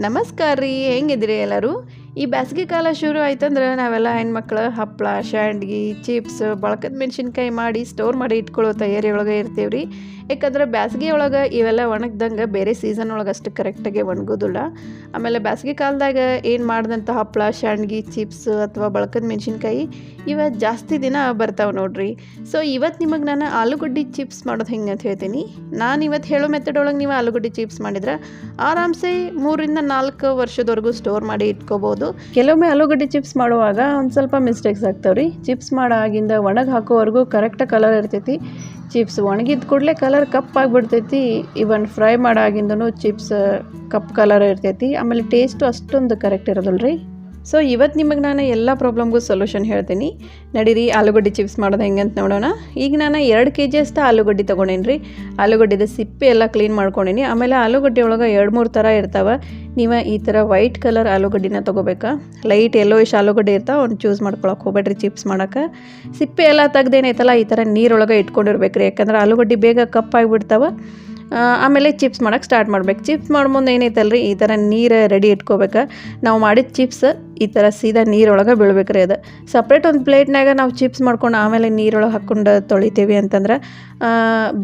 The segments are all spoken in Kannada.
ನಮಸ್ಕಾರ ರೀ ಹೆಂಗಿದ್ರಿ ಎಲ್ಲರೂ? ಈ ಬೇಸಿಗೆ ಕಾಲ ಶುರು ಆಯ್ತಂದ್ರೆ ನಾವೆಲ್ಲ ಹೆಣ್ಮಕ್ಳು ಹಪ್ಪಳ ಶಾಂಡ್ಗಿ ಚಿಪ್ಸ್ ಬಳಕದ ಮೆಣಸಿನ್ಕಾಯಿ ಮಾಡಿ ಸ್ಟೋರ್ ಮಾಡಿ ಇಟ್ಕೊಳ್ಳೋ ತಯಾರಿ ಒಳಗೆ ಇರ್ತೀವಿ ರೀ ಯಾಕಂದ್ರೆ ಬ್ಯಾಸಗಿ ಒಳಗೆ ಇವೆಲ್ಲ ಒಣಗ್ದಂಗೆ ಬೇರೆ ಸೀಸನ್ ಒಳಗೆ ಅಷ್ಟು ಕರೆಕ್ಟಾಗಿ ಒಣಗೋದಿಲ್ಲ. ಆಮೇಲೆ ಬೇಸಿಗೆ ಕಾಲದಾಗ ಏನು ಮಾಡಿದಂಥ ಹಪ್ಪಳ ಶಾಂಡ್ಗಿ ಚಿಪ್ಸ್ ಅಥವಾ ಬಳಕದ ಮೆಣಸಿನ್ಕಾಯಿ ಇವ ಜಾಸ್ತಿ ದಿನ ಬರ್ತಾವೆ ನೋಡ್ರಿ. ಸೊ ಇವತ್ತು ನಿಮಗೆ ನಾನು ಆಲೂಗಡ್ಡೆ ಚಿಪ್ಸ್ ಮಾಡೋದು ಹೆಂಗೆ ಅಂತ ಹೇಳ್ತೀನಿ. ನಾನು ಇವತ್ತು ಹೇಳೋ ಮೆಥಡ್ ಒಳಗೆ ನೀವು ಆಲೂಗಡ್ಡೆ ಚಿಪ್ಸ್ ಮಾಡಿದ್ರೆ ಆರಾಮ್ಸೆ ಮೂರಿಂದ ನಾಲ್ಕು ವರ್ಷದವರೆಗೂ ಸ್ಟೋರ್ ಮಾಡಿ ಇಟ್ಕೋಬೋದು. ಕೆಲವೊಮ್ಮೆ ಆಲೂಗಡ್ಡೆ ಚಿಪ್ಸ್ ಮಾಡುವಾಗ ಒಂದು ಸ್ವಲ್ಪ ಮಿಸ್ಟೇಕ್ಸ್ ಆಗ್ತಾವೆ ರೀ ಚಿಪ್ಸ್ ಮಾಡೋ ಆಗಿಂದ ಒಣಗಿ ಹಾಕೋವರೆಗೂ ಕರೆಕ್ಟ್ ಕಲರ್ ಇರ್ತೈತಿ. ಚಿಪ್ಸ್ ಒಣಗಿದ ಕೂಡಲೇ ಕಲರ್ ಕಪ್ಪಾಗಿಬಿಡ್ತೈತಿ ಇವನ್ ಫ್ರೈ ಮಾಡೋ ಚಿಪ್ಸ್ ಕಪ್ ಕಲರ್ ಇರ್ತೈತಿ. ಆಮೇಲೆ ಟೇಸ್ಟು ಅಷ್ಟೊಂದು ಕರೆಕ್ಟ್ ಇರೋದಿಲ್ಲ ರೀ ಸೊ ಇವತ್ತು ನಿಮಗೆ ನಾನು ಎಲ್ಲ ಪ್ರಾಬ್ಲಮ್ಗೂ ಸೊಲ್ಯೂಷನ್ ಹೇಳ್ತೀನಿ. ನಡೀರಿ, ಆಲೂಗಡ್ಡೆ ಚಿಪ್ಸ್ ಮಾಡೋದು ಹೆಂಗೆ ಅಂತ ನೋಡೋಣ. ಈಗ ನಾನು ಎರಡು ಕೆ ಜಿ ಅಷ್ಟು ಆಲೂಗಡ್ಡೆ ತೊಗೊಂಡೇನಿ ರೀ ಆಲೂಗಡ್ಡೆದ ಸಿಪ್ಪೆ ಎಲ್ಲ ಕ್ಲೀನ್ ಮಾಡ್ಕೊಂಡೀನಿ. ಆಮೇಲೆ ಆಲೂಗಡ್ಡೆ ಒಳಗೆ ಎರಡು ಮೂರು ಥರ ಇರ್ತಾವೆ. ನೀವು ಈ ಥರ ವೈಟ್ ಕಲರ್ ಆಲೂಗಡ್ಡಿನ ತೊಗೋಬೇಕಾ? ಲೈಟ್ ಎಲ್ಲೋಯಿಶ್ ಆಲೂಗಡ್ಡೆ ಇರ್ತಾವೆ, ಅವ್ನು ಚೂಸ್ ಮಾಡ್ಕೊಳಕ್ಕೆ ಹೋಗ್ಬೇಡ್ರಿ ಚಿಪ್ಸ್ ಮಾಡೋಕೆ. ಸಿಪ್ಪೆ ಎಲ್ಲ ತೆಗ್ದೇನೈತಲ್ಲ ಈ ಥರ ನೀರೊಳಗೆ ಇಟ್ಕೊಂಡಿರ್ಬೇಕು ರೀ ಯಾಕಂದ್ರೆ ಆಲೂಗಡ್ಡೆ ಬೇಗ ಕಪ್ಪಾಗಿಬಿಡ್ತಾವೆ ಆಮೇಲೆ ಚಿಪ್ಸ್ ಮಾಡೋಕ್ಕೆ ಸ್ಟಾರ್ಟ್ ಮಾಡ್ಬೇಕು. ಚಿಪ್ಸ್ ಮಾಡೋ ಮುಂದೆ ಏನೈತಲ್ರಿ, ಈ ಥರ ನೀರು ರೆಡಿ ಇಟ್ಕೋಬೇಕು. ನಾವು ಮಾಡಿದ ಚಿಪ್ಸ್ ಈ ಥರ ಸೀದಾ ನೀರೊಳಗೆ ಬೀಳ್ಬೇಕ್ರಿ ಅದು. ಸಪ್ರೇಟ್ ಒಂದು ಪ್ಲೇಟ್ನಾಗ ನಾವು ಚಿಪ್ಸ್ ಮಾಡ್ಕೊಂಡು ಆಮೇಲೆ ನೀರೊಳಗೆ ಹಾಕ್ಕೊಂಡು ತೊಳಿತೀವಿ ಅಂತಂದ್ರೆ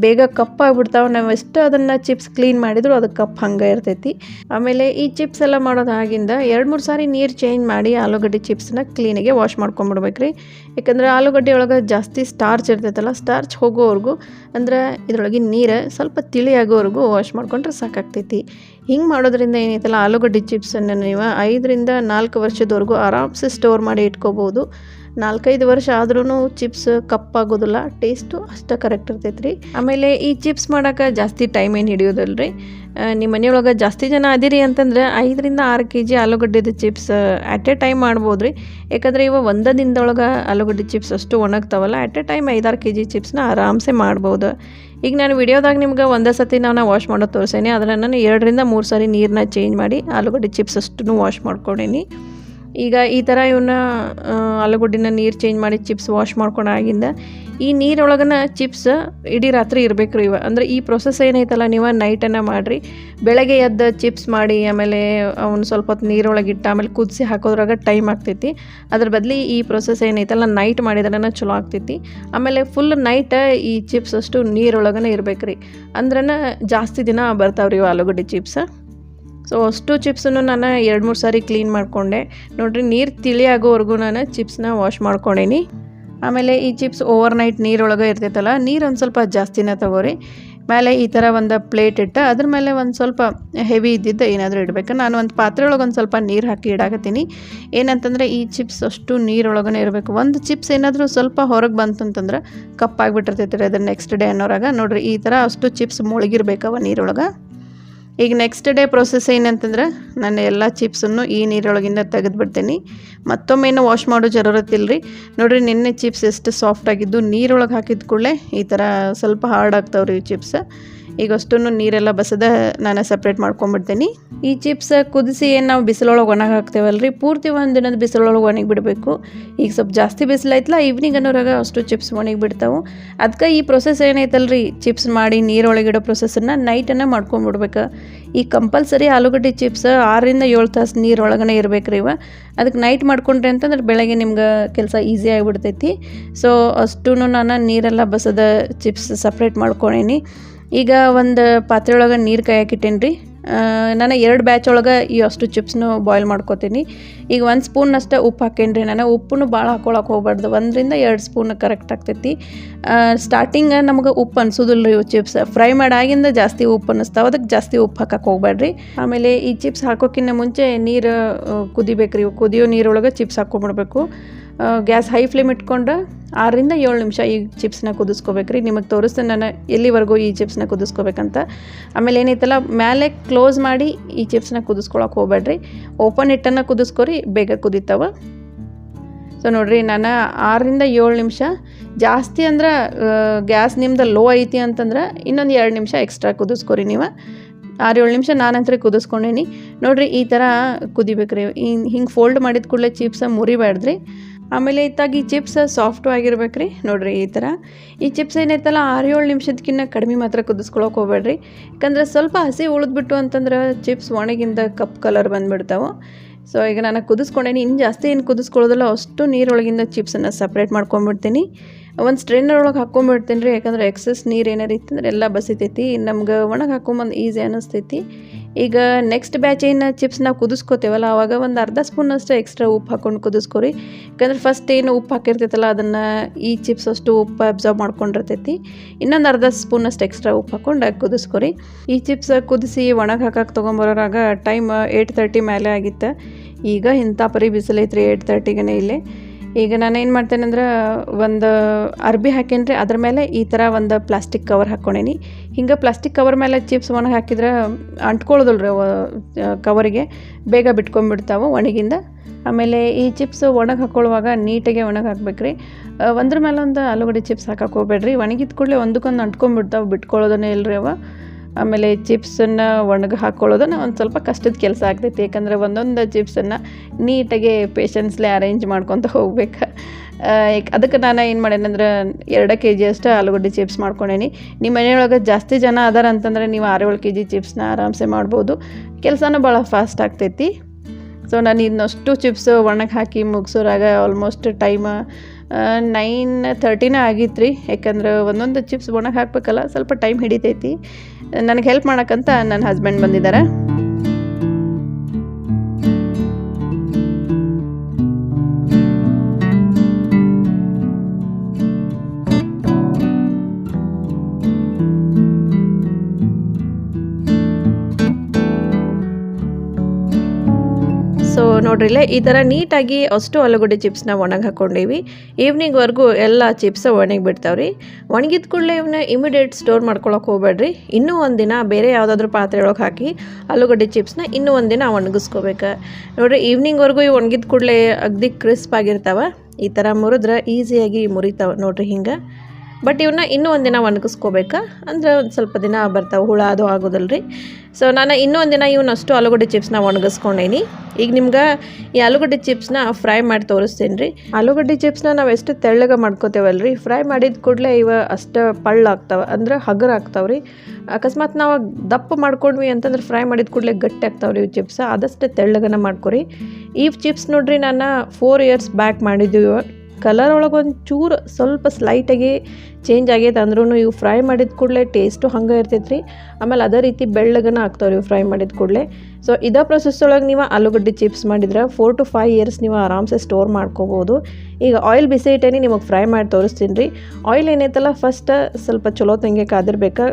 ಬೇಗ ಕಪ್ಪಾಗ್ಬಿಡ್ತಾವೆ ನಾವು ಎಷ್ಟು ಅದನ್ನು ಚಿಪ್ಸ್ ಕ್ಲೀನ್ ಮಾಡಿದ್ರು ಅದು ಕಪ್ ಹಂಗೆ ಇರ್ತೈತಿ. ಆಮೇಲೆ ಈ ಚಿಪ್ಸ್ ಎಲ್ಲ ಮಾಡೋದು ಆಗಿಂದ ಎರಡು ಮೂರು ಸಾರಿ ನೀರು ಚೇಂಜ್ ಮಾಡಿ ಆಲೂಗಡ್ಡೆ ಚಿಪ್ಸ್ನ ಕ್ಲೀನಿಗೆ ವಾಶ್ ಮಾಡ್ಕೊಂಬಿಡ್ಬೇಕು ರೀ ಯಾಕಂದ್ರೆ ಆಲೂಗಡ್ಡೆ ಒಳಗೆ ಜಾಸ್ತಿ ಸ್ಟಾರ್ಚ್ ಇರ್ತೈತಲ್ಲ ಸ್ಟಾರ್ಚ್ ಹೋಗೋವರೆಗೂ, ಅಂದ್ರೆ ಇದ್ರೊಳಗೆ ನೀರು ಸ್ವಲ್ಪ ತಿಳಿ ಆಗೋವರೆಗೂ ವಾಶ್ ಮಾಡ್ಕೊಂಡ್ರೆ ಸಾಕಾಗ್ತೈತಿ. ಹಿಂಗೆ ಮಾಡೋದ್ರಿಂದ ಏನೈತಲ್ಲ ಆಲೂಗಡ್ಡೆ ಚಿಪ್ಸನ್ನು ನೀವು ಐದರಿಂದ ನಾಲ್ಕು ವರ್ಷದವರೆಗೂ ಆರಾಮ್ಸೆ ಸ್ಟೋರ್ ಮಾಡಿ ಇಟ್ಕೋಬೋದು. ನಾಲ್ಕೈದು ವರ್ಷ ಆದ್ರೂ ಚಿಪ್ಸ್ ಕಪ್ಪಾಗೋದಿಲ್ಲ ಟೇಸ್ಟು ಅಷ್ಟು ಕರೆಕ್ಟ್ ಇರ್ತೈತೆ ರೀ ಆಮೇಲೆ ಈ ಚಿಪ್ಸ್ ಮಾಡೋಕೆ ಜಾಸ್ತಿ ಟೈಮ್ ಏನು ಹಿಡಿಯೋದಲ್ಲ ರೀ ನಿಮ್ಮ ಮನೆಯೊಳಗೆ ಜಾಸ್ತಿ ಜನ ಅದಿರಿ ಅಂತಂದ್ರೆ ಐದರಿಂದ ಆರು ಕೆ ಜಿ ಆಲೂಗಡ್ಡೆದು ಚಿಪ್ಸ್ ಅಟ್ ಎ ಟೈಮ್ ಮಾಡ್ಬೋದು ರೀ ಯಾಕಂದರೆ ಇವ ಒಂದೇ ದಿನದೊಳಗೆ ಆಲೂಗಡ್ಡೆ ಚಿಪ್ಸ್ ಅಷ್ಟು ಒಣಗ್ತಾವಲ್ಲ ಅಟ್ ಎ ಟೈಮ್ ಐದಾರು ಕೆ ಜಿ ಚಿಪ್ಸ್ನ ಆರಾಮ್ಸೆ ಮಾಡ್ಬೋದು. ಈಗ ನಾನು ವಿಡಿಯೋದಾಗ ನಿಮ್ಗೆ ಒಂದೇ ಸತಿ ನಾವು ವಾಶ್ ಮಾಡೋದು ತೋರಿಸೇನೆ ಅದನ್ನು ನಾನು ಎರಡರಿಂದ ಮೂರು ಸಾರಿ ನೀರನ್ನ ಚೇಂಜ್ ಮಾಡಿ ಆಲೂಗಡ್ಡೆ ಚಿಪ್ಸ್ ಅಷ್ಟು ವಾಶ್ ಮಾಡ್ಕೊಂಡೀನಿ. ಈಗ ಈ ಥರ ಇವನ್ನ ಆಲೂಗಡ್ಡಿನ ನೀರು ಚೇಂಜ್ ಮಾಡಿ ಚಿಪ್ಸ್ ವಾಶ್ ಮಾಡ್ಕೊಂಡು ಆಗಿಂದ ಈ ನೀರೊಳಗನ ಚಿಪ್ಸ್ ಇಡೀ ರಾತ್ರಿ ಇರಬೇಕು ಇವ. ಅಂದರೆ ಈ ಪ್ರೊಸೆಸ್ ಏನೈತಲ್ಲ, ನೀವು ನೈಟನ್ನು ಮಾಡಿರಿ. ಬೆಳಗ್ಗೆ ಎದ್ದ ಚಿಪ್ಸ್ ಮಾಡಿ, ಆಮೇಲೆ ಅವನು ಸ್ವಲ್ಪ ಹೊತ್ತು ನೀರೊಳಗೆ ಇಟ್ಟು, ಆಮೇಲೆ ಕುದಿಸಿ ಹಾಕೋದ್ರಾಗ ಟೈಮ್ ಆಗ್ತೈತಿ. ಅದ್ರ ಬದಲಿ ಈ ಪ್ರೊಸೆಸ್ ಏನೈತಲ್ಲ ನೈಟ್ ಮಾಡಿದ್ರನ ಚಲೋ ಆಗ್ತೈತಿ. ಆಮೇಲೆ ಫುಲ್ ನೈಟ್ ಈ ಚಿಪ್ಸ್ ಅಷ್ಟು ನೀರೊಳಗನೆ ಇರಬೇಕು ರೀ ಅಂದ್ರನ ಜಾಸ್ತಿ ದಿನ ಬರ್ತಾವ್ರಿ ಇವು ಆಲೂಗಡ್ಡೆ ಚಿಪ್ಸ್ ಸೊ ಅಷ್ಟು ಚಿಪ್ಸನ್ನು ನಾನು ಎರಡು ಮೂರು ಸಾರಿ ಕ್ಲೀನ್ ಮಾಡಿಕೊಂಡೆ. ನೋಡಿರಿ, ನೀರು ತಿಳಿ ಆಗೋವರೆಗೂ ನಾನು ಚಿಪ್ಸ್ನ ವಾಶ್ ಮಾಡ್ಕೊಂಡೇನಿ. ಆಮೇಲೆ ಈ ಚಿಪ್ಸ್ ಓವರ್ ನೈಟ್ ನೀರೊಳಗೆ ಇರ್ತೈತಲ್ಲ, ನೀರು ಒಂದು ಸ್ವಲ್ಪ ಜಾಸ್ತಿನೇ ತಗೋರಿ. ಮೇಲೆ ಈ ಥರ ಒಂದು ಪ್ಲೇಟ್ ಇಟ್ಟು, ಅದ್ರ ಮೇಲೆ ಒಂದು ಸ್ವಲ್ಪ ಹೆವಿ ಇದ್ದಿದ್ದ ಏನಾದರೂ ಇಡಬೇಕು. ನಾನು ಒಂದು ಪಾತ್ರೆ ಒಳಗೆ ಒಂದು ಸ್ವಲ್ಪ ನೀರು ಹಾಕಿ ಇಡಾಕತ್ತೀನಿ. ಏನಂತಂದರೆ, ಈ ಚಿಪ್ಸ್ ಅಷ್ಟು ನೀರೊಳಗೇ ಇರಬೇಕು. ಒಂದು ಚಿಪ್ಸ್ ಏನಾದರೂ ಸ್ವಲ್ಪ ಹೊರಗೆ ಬಂತಂತಂದ್ರೆ ಕಪ್ಪಾಗಿಬಿಟ್ಟಿರ್ತೈತೆ ರೀ ಅದನ್ನು ನೆಕ್ಸ್ಟ್ ಡೇ ಅನ್ನೋರಾಗ. ನೋಡಿರಿ, ಈ ಥರ ಅಷ್ಟು ಚಿಪ್ಸ್ ಮುಳುಗಿರ್ಬೇಕವ ನೀರೊಳಗೆ. ಈಗ ನೆಕ್ಸ್ಟ್ ಡೇ ಪ್ರೊಸೆಸ್ ಏನಂತಂದ್ರೆ ನಾನು ಎಲ್ಲ ಚಿಪ್ಸನ್ನು ಈ ನೀರೊಳಗಿಂದ ತೆಗೆದುಬಿಡ್ತೀನಿ. ಮತ್ತೊಮ್ಮೇನು ವಾಶ್ ಮಾಡೋ ಜರೂರತ್ತಿಲ್ಲ ರೀ ನೋಡಿರಿ ನಿನ್ನೆ ಚಿಪ್ಸ್ ಎಷ್ಟು ಸಾಫ್ಟ್ ಆಗಿದ್ದು ನೀರೊಳಗೆ ಹಾಕಿದ ಕೂಡಲೇ ಈ ಥರ ಸ್ವಲ್ಪ ಹಾರ್ಡ್ ಆಗ್ತಾವ್ರಿ ಈ ಚಿಪ್ಸ್ ಈಗ ಅಷ್ಟೂ ನೀರೆಲ್ಲ ಬಸದ ನಾನು ಸಪ್ರೇಟ್ ಮಾಡ್ಕೊಂಬಿಡ್ತೀನಿ ಈ ಚಿಪ್ಸ್ ಕುದಿಸಿ ಏನು ನಾವು ಬಿಸಿಲೊಳಗೆ ಒಣಗಿ ಹಾಕ್ತೇವಲ್ಲ ರೀ ಪೂರ್ತಿ ಒಂದು ದಿನದ ಬಿಸಿಲೊಳಗೆ ಒಣಗಿ ಬಿಡಬೇಕು ಈಗ ಸ್ವಲ್ಪ ಜಾಸ್ತಿ ಬಿಸಿಲೈತಲ್ಲ ಈವ್ನಿಂಗ್ ಅನ್ನೋರಾಗ ಅಷ್ಟು ಚಿಪ್ಸ್ ಒಣಗಿ ಬಿಡ್ತಾವೆ ಅದಕ್ಕೆ ಈ ಪ್ರೊಸೆಸ್ ಏನೈತಲ್ಲ ರೀ ಚಿಪ್ಸ್ ಮಾಡಿ ನೀರೊಳಗಿಡೋ ಪ್ರೊಸೆಸನ್ನು ನೈಟನ್ನು ಮಾಡ್ಕೊಂಬಿಡ್ಬೇಕು. ಈ ಕಂಪಲ್ಸರಿ ಆಲೂಗಡ್ಡೆ ಚಿಪ್ಸ್ ಆರರಿಂದ ಏಳು ತಾಸು ನೀರೊಳಗನೆ ಇರಬೇಕು ರೀ ಇವ. ಅದಕ್ಕೆ ನೈಟ್ ಮಾಡ್ಕೊಂಡ್ರೆ ಅಂತಂದ್ರೆ ಬೆಳಗ್ಗೆ ನಿಮ್ಗೆ ಕೆಲಸ ಈಸಿ ಆಗಿಬಿಡ್ತೈತಿ. ಸೊ ಅಷ್ಟೂ ನಾನು ನೀರೆಲ್ಲ ಬಸದ ಚಿಪ್ಸ್ ಸಪ್ರೇಟ್ ಮಾಡ್ಕೊಂಡೀನಿ ಈಗ ಒಂದು ಪಾತ್ರೆ ಒಳಗೆ ನೀರು ಕಾಯಕ್ಕಿಟ್ಟೇನಿ ರೀ ನಾನು ಎರಡು ಬ್ಯಾಚ್ ಒಳಗೆ ಈ ಅಷ್ಟು ಚಿಪ್ಸ್ನು ಬಾಯ್ಲ್ ಮಾಡ್ಕೊತೀನಿ. ಈಗ ಒಂದು ಸ್ಪೂನ್ ಅಷ್ಟೇ ಉಪ್ಪು ಹಾಕೇನಿ ರೀ ನಾನು. ಉಪ್ಪನ್ನು ಭಾಳ ಹಾಕೊಳಕ್ಕೆ ಹೋಗ್ಬಾರ್ದು. ಒಂದರಿಂದ ಎರಡು ಸ್ಪೂನ್ ಕರೆಕ್ಟ್ ಆಗ್ತೈತಿ. ಸ್ಟಾರ್ಟಿಂಗ್ ನಮಗೆ ಉಪ್ಪು ಅನ್ಸೋದಿಲ್ಲ ರೀ ಇವು ಚಿಪ್ಸ್ ಫ್ರೈ ಮಾಡಾಗಿಂದ ಜಾಸ್ತಿ ಉಪ್ಪು ಅನ್ನಿಸ್ತಾವೆ ಅದಕ್ಕೆ ಜಾಸ್ತಿ ಉಪ್ಪು ಹಾಕಕ್ಕೆ ಹೋಗ್ಬೇಡ್ರಿ. ಆಮೇಲೆ ಈ ಚಿಪ್ಸ್ ಹಾಕೋಕ್ಕಿಂತ ಮುಂಚೆ ನೀರು ಕುದಿಬೇಕು ರೀ ಕುದಿಯೋ ನೀರೊಳಗೆ ಚಿಪ್ಸ್ ಹಾಕ್ಕೊಂಬಿಡ್ಬೇಕು ಗ್ಯಾಸ್ ಹೈ ಫ್ಲೇಮ್ ಇಟ್ಕೊಂಡು ಆರರಿಂದ ಏಳು ನಿಮಿಷ ಈ ಚಿಪ್ಸ್ನ ಕುದಿಸ್ಕೋಬೇಕ್ರಿ. ನಿಮಗೆ ತೋರಿಸ್ತೇನೆ ನಾನು ಎಲ್ಲಿವರೆಗೂ ಈ ಚಿಪ್ಸ್ನ ಕುದಿಸ್ಕೋಬೇಕಂತ. ಆಮೇಲೆ ಏನೈತಲ್ಲ ಮೇಲೆ ಕ್ಲೋಸ್ ಮಾಡಿ ಈ ಚಿಪ್ಸ್ನ ಕುದಿಸ್ಕೊಳಕ್ಕೆ ಹೋಗ್ಬೇಡ್ರಿ. ಓಪನ್ ಇಟ್ಟನ್ನು ಕುದಿಸ್ಕೊರಿ, ಬೇಗ ಕುದೀತಾವ. ಸೊ ನೋಡಿರಿ, ನಾನು ಆರರಿಂದ ಏಳು ನಿಮಿಷ. ಜಾಸ್ತಿ ಅಂದ್ರೆ ಗ್ಯಾಸ್ ನಿಮ್ದು ಲೋ ಐತಿ ಅಂತಂದ್ರೆ ಇನ್ನೊಂದು ಎರಡು ನಿಮಿಷ ಎಕ್ಸ್ಟ್ರಾ ಕುದಿಸ್ಕೊರಿ ನೀವು. ಆರು ಏಳು ನಿಮಿಷ ನಾನಂತರ ಕುದಿಸ್ಕೊಂಡೇನಿ. ನೋಡಿರಿ, ಈ ಥರ ಕುದಿಬೇಕ್ರಿ. ಹಿಂಗೆ ಫೋಲ್ಡ್ ಮಾಡಿದ ಕೂಡಲೇ ಚಿಪ್ಸ ಮುರಿಬ್ಯಾಡ್ದ್ರಿ ಆಮೇಲೆ ಇತ್ತಾಗಿ ಚಿಪ್ಸ್ ಸಾಫ್ಟು ಆಗಿರ್ಬೇಕು ರೀ ನೋಡಿರಿ ಈ ಥರ. ಈ ಚಿಪ್ಸ್ ಏನೈತಲ್ಲ ಆರು ಏಳು ನಿಮಿಷದಕ್ಕಿಂತ ಕಡಿಮೆ ಮಾತ್ರ ಕುದಿಸ್ಕೊಳಕ್ಕೆ ಹೋಗ್ಬೇಡ್ರಿ. ಯಾಕಂದ್ರೆ ಸ್ವಲ್ಪ ಹಸಿ ಉಳಿದ್ಬಿಟ್ಟು ಅಂತಂದ್ರೆ ಚಿಪ್ಸ್ ಒಣಗಿಂದ ಕಪ್ ಕಲರ್ ಬಂದುಬಿಡ್ತಾವೆ. ಸೊ ಈಗ ನಾನು ಕುದಿಸ್ಕೊಂಡೇನಿ ಇನ್ನು ಜಾಸ್ತಿ ಏನು ಕುದಿಸ್ಕೊಳ್ಳೋದಲ್ಲ, ಅಷ್ಟು ನೀರೊಳಗಿಂದ ಚಿಪ್ಸನ್ನು ಸಪ್ರೇಟ್ ಮಾಡ್ಕೊಂಬಿಡ್ತೀನಿ. ಒಂದು ಸ್ಟ್ರೈನರ್ ಒಳಗೆ ಹಾಕ್ಕೊಂಬಿಡ್ತೀನಿ ರೀ. ಯಾಕಂದ್ರೆ ಎಕ್ಸಸ್ ನೀರು ಏನಾರು ಇತ್ತಂದ್ರೆ ಎಲ್ಲ ಬಸಿತೈತಿ. ನಮ್ಗೆ ಒಣಗಿ ಹಾಕೊಂಬಂದು ಈಸಿ ಅನ್ನಿಸ್ತೈತಿ ಈಗ ನೆಕ್ಸ್ಟ್ ಬ್ಯಾಚ್ ಏನು ಚಿಪ್ಸ್ ನಾವು ಕುದಿಸ್ಕೋತೇವಲ್ಲ ಆವಾಗ ಒಂದು ಅರ್ಧ ಸ್ಪೂನ್ ಅಷ್ಟು ಎಕ್ಸ್ಟ್ರಾ ಉಪ್ಪು ಹಾಕೊಂಡು ಕುದಿಸ್ಕೊರಿ. ಯಾಕಂದ್ರೆ ಫಸ್ಟ್ ಏನು ಉಪ್ಪು ಹಾಕಿರ್ತೈತಲ್ಲ, ಅದನ್ನು ಈ ಚಿಪ್ಸ್ ಅಷ್ಟು ಉಪ್ಪು ಅಬ್ಸರ್ವ್ ಮಾಡ್ಕೊಂಡಿರ್ತೈತಿ. ಇನ್ನೊಂದು ಅರ್ಧ ಸ್ಪೂನ್ ಅಷ್ಟು ಎಕ್ಸ್ಟ್ರಾ ಉಪ್ಪು ಹಾಕ್ಕೊಂಡು ಕುದಿಸ್ಕೊರಿ. ಈ ಚಿಪ್ಸ್ ಕುದಿಸಿ ಒಣಗಿ ಹಾಕಕ್ಕೆ ತೊಗೊಂಬರೋರಾಗ ಟೈಮ್ ಏಯ್ಟ್ ತರ್ಟಿ ಮೇಲೆ ಆಗಿತ್ತು. ಈಗ ಇಂಥ ಪರಿ ಬಿಸಿಲೈತ್ರಿ ಏಯ್ಟ್ ತರ್ಟಿಗೆ ಇಲ್ಲೇ. ಈಗ ನಾನು ಏನು ಮಾಡ್ತೇನೆ ಅಂದ್ರೆ ಒಂದು ಅರ್ಬಿ ಹಾಕೇನಿ ರೀ ಅದ್ರ ಮೇಲೆ ಈ ಥರ ಒಂದು ಪ್ಲಾಸ್ಟಿಕ್ ಕವರ್ ಹಾಕ್ಕೊಂಡೇನಿ ಹಿಂಗೆ ಪ್ಲಾಸ್ಟಿಕ್ ಕವರ್ ಮೇಲೆ ಚಿಪ್ಸ್ ಒಣಗಿ ಹಾಕಿದ್ರೆ ಅಂಟ್ಕೊಳ್ಳೋದಲ್ರಿ ಕವರಿಗೆ ಬೇಗ ಬಿಟ್ಕೊಂಡ್ಬಿಡ್ತಾವೆ ಒಣಗಿಂದ. ಆಮೇಲೆ ಈ ಚಿಪ್ಸ್ ಒಣಗಿ ಹಾಕ್ಕೊಳ್ಳುವಾಗ ನೀಟಾಗಿ ಒಣಗಿ ಹಾಕ್ಬೇಕ್ರಿ. ಒಂದ್ರ ಮೇಲೆ ಒಂದು ಆಲೂಗಡ್ಡೆ ಚಿಪ್ಸ್ ಹಾಕಕ್ಕೆ ಹೋಗ್ಬೇಡ್ರಿ. ಒಣಗಿದ ಕೂಡಲೇ ಒಂದಕ್ಕೊಂದು ಅಂಟ್ಕೊಂಡ್ಬಿಡ್ತಾವೆ ಬಿಟ್ಕೊಳ್ಳೋದನ್ನೇ ಇಲ್ರಿ ಅವ. ಆಮೇಲೆ ಚಿಪ್ಸನ್ನು ಒಣಗಿ ಹಾಕ್ಕೊಳ್ಳೋದನ್ನ ಒಂದು ಸ್ವಲ್ಪ ಕಷ್ಟದ ಕೆಲಸ ಆಗ್ತೈತಿ. ಯಾಕಂದರೆ ಒಂದೊಂದು ಚಿಪ್ಸನ್ನು ನೀಟಾಗಿ ಪೇಷನ್ಸ್ಲೆ ಅರೇಂಜ್ ಮಾಡ್ಕೊತ ಹೋಗ್ಬೇಕು. ಅದಕ್ಕೆ ನಾನು ಏನು ಮಾಡೇನಂದ್ರೆ ಎರಡು ಕೆ ಜಿ ಅಷ್ಟು ಆಲೂಗಡ್ಡೆ ಚಿಪ್ಸ್ ಮಾಡ್ಕೊಂಡೇನಿ. ನಿಮ್ಮ ಮನೆಯೊಳಗೆ ಜಾಸ್ತಿ ಜನ ಅದಾರ ಅಂತಂದರೆ ನೀವು ಆರು ಏಳು ಕೆ ಜಿ ಚಿಪ್ಸ್ನ ಆರಾಮ್ಸೆ ಮಾಡ್ಬೋದು. ಕೆಲಸನೂ ಭಾಳ ಫಾಸ್ಟ್ ಆಗ್ತೈತಿ. ಸೊ ನಾನು ಇನ್ನಷ್ಟು ಚಿಪ್ಸ್ ಒಣಗೆ ಹಾಕಿ ಮುಗಿಸೋರಾಗ ಆಲ್ಮೋಸ್ಟ್ ಟೈಮ್ ನೈನ್ ತರ್ಟಿನೇ ಆಗಿತ್ತು ರೀ ಯಾಕಂದ್ರೆ ಒಂದೊಂದು ಚಿಪ್ಸ್ ಒಣಗೆ ಹಾಕ್ಬೇಕಲ್ಲ, ಸ್ವಲ್ಪ ಟೈಮ್ ಹಿಡಿತೈತಿ. ನನಗೆ ಹೆಲ್ಪ್ ಮಾಡೋಕ್ಕಂತ ನನ್ನ ಹಸ್ಬೆಂಡ್ ಬಂದಿದ್ದಾರೆ. ಸೊ ನೋಡ್ರಿಲೆ, ಈ ಥರ ನೀಟಾಗಿ ಅಷ್ಟು ಆಲೂಗಡ್ಡೆ ಚಿಪ್ಸ್ನ ಒಣಗಿ ಹಾಕ್ಕೊಂಡೀವಿ ಈವ್ನಿಂಗ್ವರೆಗೂ ಎಲ್ಲ ಚಿಪ್ಸ ಒಣಗಿ ಬಿಡ್ತಾವ್ರಿ. ಒಣಗಿದ ಕೂಡಲೇ ಇವನ್ನ ಇಮಿಡಿಯೇಟ್ ಸ್ಟೋರ್ ಮಾಡ್ಕೊಳಕ್ಕೆ ಹೋಗ್ಬೇಡ್ರಿ. ಇನ್ನೂ ಒಂದಿನ ಬೇರೆ ಯಾವುದಾದ್ರೂ ಪಾತ್ರೆ ಒಳಗೆ ಹಾಕಿ ಆಲೂಗಡ್ಡೆ ಚಿಪ್ಸ್ನ ಇನ್ನೂ ಒಂದಿನ ಒಣಗಿಸ್ಕೋಬೇಕು. ನೋಡ್ರಿ ಈವ್ನಿಂಗ್ವರೆಗೂ ಇವು ಒಣಗಿದ ಕೂಡಲೇ ಅಗ್ದಿ ಕ್ರಿಸ್ಪ್ ಆಗಿರ್ತಾವೆ. ಈ ಥರ ಮುರಿದ್ರೆ ಈಸಿಯಾಗಿ ಮುರಿತಾವೆ ನೋಡ್ರಿ ಹಿಂಗೆ. ಬಟ್ ಇವನ್ನ ಇನ್ನೂ ಒಂದಿನ ಒಣಗಿಸ್ಕೋಬೇಕಾ? ಅಂದ್ರೆ ಒಂದು ಸ್ವಲ್ಪ ದಿನ ಬರ್ತಾವೆ, ಹುಳ ಅದು ಆಗೋದಲ್ಲ ರೀ ಸೊ ನಾನು ಇನ್ನೂ ಒಂದಿನ ಇವನ್ನಷ್ಟು ಆಲೂಗಡ್ಡೆ ಚಿಪ್ಸ್ನ ಒಣಗಿಸ್ಕೊಂಡೇನಿ. ಈಗ ನಿಮ್ಗೆ ಈ ಆಲೂಗಡ್ಡೆ ಚಿಪ್ಸ್ನ ಫ್ರೈ ಮಾಡಿ ತೋರಿಸ್ತೀನಿ ರೀ ಆಲೂಗಡ್ಡೆ ಚಿಪ್ಸ್ನ ನಾವು ಎಷ್ಟು ತೆಳ್ಳಗೆ ಮಾಡ್ಕೋತೇವಲ್ಲ ರೀ ಫ್ರೈ ಮಾಡಿದ ಕೂಡಲೇ ಇವ ಅಷ್ಟು ಪಳ್ಳ ಆಗ್ತಾವೆ, ಅಂದ್ರೆ ಹಗರ್ ಆಗ್ತಾವೆ ರೀ ಅಕಸ್ಮಾತ್ ನಾವು ದಪ್ಪ ಮಾಡ್ಕೊಂಡ್ವಿ ಅಂತಂದ್ರೆ ಫ್ರೈ ಮಾಡಿದ ಕೂಡಲೇ ಗಟ್ಟಿ ಆಗ್ತಾವೆ ರೀ ಇವು ಚಿಪ್ಸ್ ಆದಷ್ಟು ತೆಳ್ಳಗನ ಮಾಡ್ಕೊರಿ. ಈ ಚಿಪ್ಸ್ ನೋಡ್ರಿ ನಾನು ಫೋರ್ ಇಯರ್ಸ್ ಬ್ಯಾಕ್ ಮಾಡಿದ್ದೀವಿ ಕಲರ್ ಒಳಗೆ ಒಂದು ಚೂರು ಸ್ವಲ್ಪ ಸ್ಲೈಟಾಗಿ ಚೇಂಜ್ ಆಗೈತೆ ಅಂದ್ರೂ ಇವು ಫ್ರೈ ಮಾಡಿದ ಕೂಡಲೇ ಟೇಸ್ಟು ಹಂಗೆ ಇರ್ತೈತೆ ರೀ ಆಮೇಲೆ ಅದೇ ರೀತಿ ಬೆಳ್ಳಗನ ಆಗ್ತಾವೆ ರೀ ಫ್ರೈ ಮಾಡಿದ ಕೂಡಲೇ. ಸೊ ಇದೇ ಪ್ರೊಸೆಸ್ ಒಳಗೆ ನೀವು ಆಲೂಗಡ್ಡೆ ಚಿಪ್ಸ್ ಮಾಡಿದ್ರೆ ಫೋರ್ ಟು ಫೈವ್ ಇಯರ್ಸ್ ನೀವು ಆರಾಮ್ಸೆ ಸ್ಟೋರ್ ಮಾಡ್ಕೋಬೋದು. ಈಗ ಆಯಿಲ್ ಬಿಸಿ ಇಟ್ಟೇನೆ ನಿಮಗೆ ಫ್ರೈ ಮಾಡಿ ತೋರಿಸ್ತೀನಿ ರೀ ಆಯಿಲ್ ಏನೈತಲ್ಲ ಫಸ್ಟ್ ಸ್ವಲ್ಪ ಚಲೋ ತಂಗೆ ಕಾದಿರ್ಬೇಕು.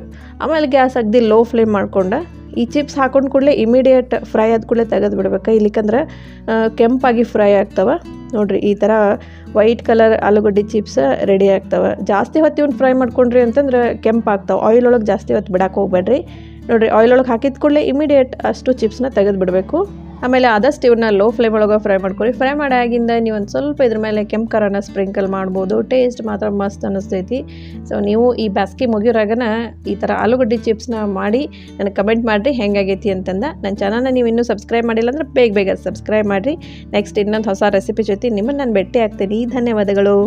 ಆಮೇಲೆ ಗ್ಯಾಸ್ ಅಗ್ದಿ ಲೋ ಫ್ಲೇಮ್ ಮಾಡ್ಕೊಂಡು ಈ ಚಿಪ್ಸ್ ಹಾಕೊಂಡು ಕೂಡಲೇ ಇಮಿಡಿಯೇಟ್ ಫ್ರೈ ಆದ ಕೂಡಲೇ ತೆಗೆದು ಬಿಡ್ಬೇಕು ಇಲ್ಲಿಕಂದ್ರೆ ಕೆಂಪಾಗಿ ಫ್ರೈ ಆಗ್ತವೆ. ನೋಡ್ರಿ, ಈ ಥರ ವೈಟ್ ಕಲರ್ ಆಲೂಗಡ್ಡೆ ಚಿಪ್ಸ್ ರೆಡಿ ಆಗ್ತವೆ. ಜಾಸ್ತಿ ಹೊತ್ತು ಇವ್ನ ಫ್ರೈ ಮಾಡ್ಕೊಂಡ್ರಿ ಅಂತಂದ್ರೆ ಕೆಂಪು ಆಗ್ತಾವೆ. ಆಯಿಲ್ ಒಳಗೆ ಜಾಸ್ತಿ ಹೊತ್ತು ಬಿಡಕ್ಕೆ ಹೋಗ್ಬೇಡ್ರಿ. ನೋಡಿರಿ ಆಯಿಲ್ ಒಳಗೆ ಹಾಕಿದ ಕೂಡಲೇ ಇಮಿಡಿಯೇಟ್ ಅಷ್ಟು ಚಿಪ್ಸ್ನ ತೆಗೆದು ಬಿಡಬೇಕು ಆಮೇಲೆ ಆದಷ್ಟು ಇವನ್ನ ಲೋ ಫ್ಲೇಮ್ ಒಳಗೆ ಫ್ರೈ ಮಾಡ್ಕೊಳ್ಳಿ ಫ್ರೈ ಮಾಡಿ ಆಗಿಂದ ನೀವು ಒಂದು ಸ್ವಲ್ಪ ಇದ್ರ ಮೇಲೆ ಕೆಂಪು ಖಾರನ ಸ್ಪ್ರಿಂಕಲ್ ಮಾಡ್ಬೋದು. ಟೇಸ್ಟ್ ಮಾತ್ರ ಮಸ್ತ್ ಅನ್ನಿಸ್ತೈತಿ ಸೊ ನೀವು ಈ ಬ್ಯಾಸ್ಗೆ ಮುಗಿಯೋರಾಗನ ಈ ಥರ ಆಲೂಗಡ್ಡೆ ಚಿಪ್ಸ್ನ ಮಾಡಿ ನನಗೆ ಕಮೆಂಟ್ ಮಾಡಿರಿ ಹೆಂಗಾಗೈತಿ ಅಂತಂದ. ನನ್ನ ಚಾನಲ್ನ ನೀವು ಇನ್ನೂ ಸಬ್ಸ್ಕ್ರೈಬ್ ಮಾಡಿಲ್ಲ ಅಂದ್ರೆ ಬೇಗ ಬೇಗ ಸಬ್ಸ್ಕ್ರೈಬ್ ಮಾಡಿರಿ. ನೆಕ್ಸ್ಟ್ ಇನ್ನೊಂದು ಹೊಸ ರೆಸಿಪಿ ಜೊತೆ ನಿಮ್ಮನ್ನು ನಾನು ಭೇಟಿ ಆಗ್ತೀನಿ. ಧನ್ಯವಾದಗಳು.